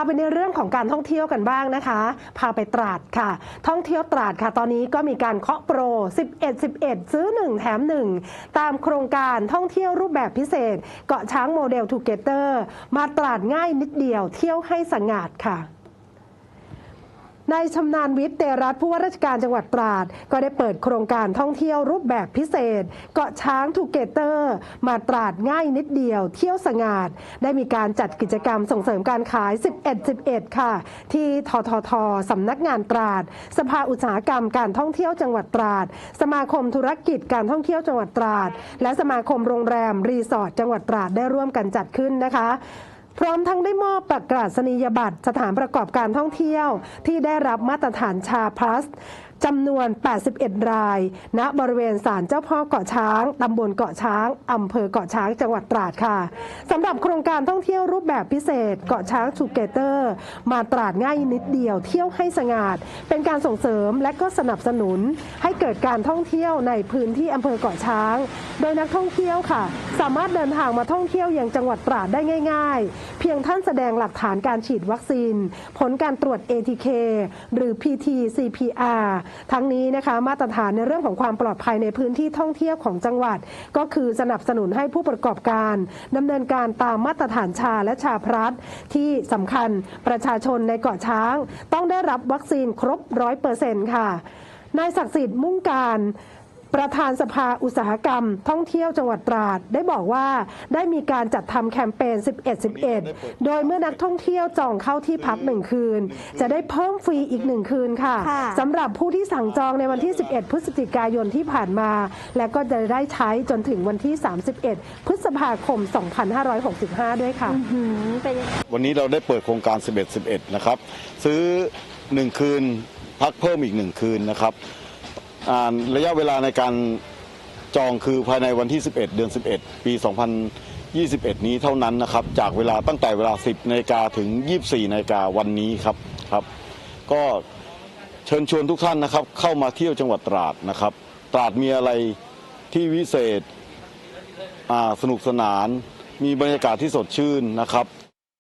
าไปในเรื่องของการท่องเที่ยวกันบ้างนะคะ พาไปตราดค่ะ ท่องเที่ยวตราดค่ะ ตอนนี้ก็มีการเคาะโปร 11 11 ซื้อ 1 แถม 1 ตามโครงการท่องเที่ยวรูปแบบพิเศษ เกาะช้างโมเดลทูเกเตอร์ มาตราดง่ายนิดเดียวเที่ยวให้สงาดค่ะ นายชำนาญวิทย์เตรัตผู้ว่าราชการจังหวัดตราด ก็ได้เปิดโครงการท่องเที่ยวรูปแบบพิเศษ เกาะช้างทูเกเตอร์ มาตราดง่ายนิดเดียว เที่ยวสงาดได้มีการจัดกิจกรรมส่งเสริมการขาย 11 11 ค่ะ ที่ทททสำนักงานตราด สภาอุตสาหกรรมการท่องเที่ยวจังหวัดตราด สมาคมธุรกิจการท่องเที่ยวจังหวัดตราด และสมาคมโรงแรมรีสอร์ทจังหวัดตราดได้ร่วมกันจัดขึ้นนะคะ พร้อมทั้งได้มอบประกาศนียบัตรสถานประกอบการท่องเที่ยว ที่ได้รับมาตรฐานชาพลัส จำนวน 81 ราย ณ บริเวณศาลเจ้าพ่อเกาะช้าง ตำบลเกาะช้าง อำเภอเกาะช้าง จังหวัดตราดค่ะ สำหรับโครงการท่องเที่ยวรูปแบบพิเศษ เกาะช้างทูเกเตอร์ มาตราดง่ายนิดเดียว เที่ยวให้สงาด เป็นการส่งเสริมและก็สนับสนุน ให้เกิดการท่องเที่ยวในพื้นที่อำเภอเกาะช้าง โดยนักท่องเที่ยวค่ะ สามารถเดินทางมาท่องเที่ยวอย่างจังหวัดตราดได้ง่าย ๆ เพียงท่านแสดงหลักฐานการฉีดวัคซีน ผลการตรวจ ATK หรือ PT CPR ทั้งนี้นะคะมาตรฐานในเรื่องของความปลอดภัยในพื้นที่ท่องเที่ยวของจังหวัด ก็คือสนับสนุนให้ผู้ประกอบการดำเนินการตามมาตรฐานชาและชาพลัสที่สำคัญประชาชนในเกาะช้าง ต้องได้รับวัคซีนครบร้อยเปอร์เซ็นต์ค่ะนายศักดิ์สิทธิ์มุ่งการ ประธานสภาอุตสาหกรรม ท่องเที่ยวจังหวัดตราด ได้บอกว่าได้มีการจัดทำแคมเปญ 11 11 โดยเมื่อนักท่องเที่ยวจองเข้าที่พักหนึ่งคืน จะได้เพิ่มฟรีอีกหนึ่งคืนค่ะค่ะสำหรับผู้ที่สั่งจองในวันที่ 11 พฤศจิกายนที่ผ่านมา และก็จะได้ใช้จนถึงวันที่ 31 พฤษภาคม 2565 ด้วยค่ะหืมเป็นวันนี้เราได้เปิดโครงการ 11 11 นะครับ ซื้อ 1 คืนพักเพิ่มอีก 1 คืนนะครับอ่า ระยะเวลาในการจองคือภายในวันที่ 11 เดือน 11 ปี 2021 นี้เท่านั้นนะครับ จากเวลาตั้งแต่เวลา 10นาฬิกาถึง 24นาฬิกาวันนี้ครับครับ ก็เชิญชวนทุกท่านนะครับ เข้ามาเที่ยวจังหวัดตราดนะครับ ตราดมีอะไรที่วิเศษสนุกสนาน มีบรรยากาศที่สดชื่นนะครับ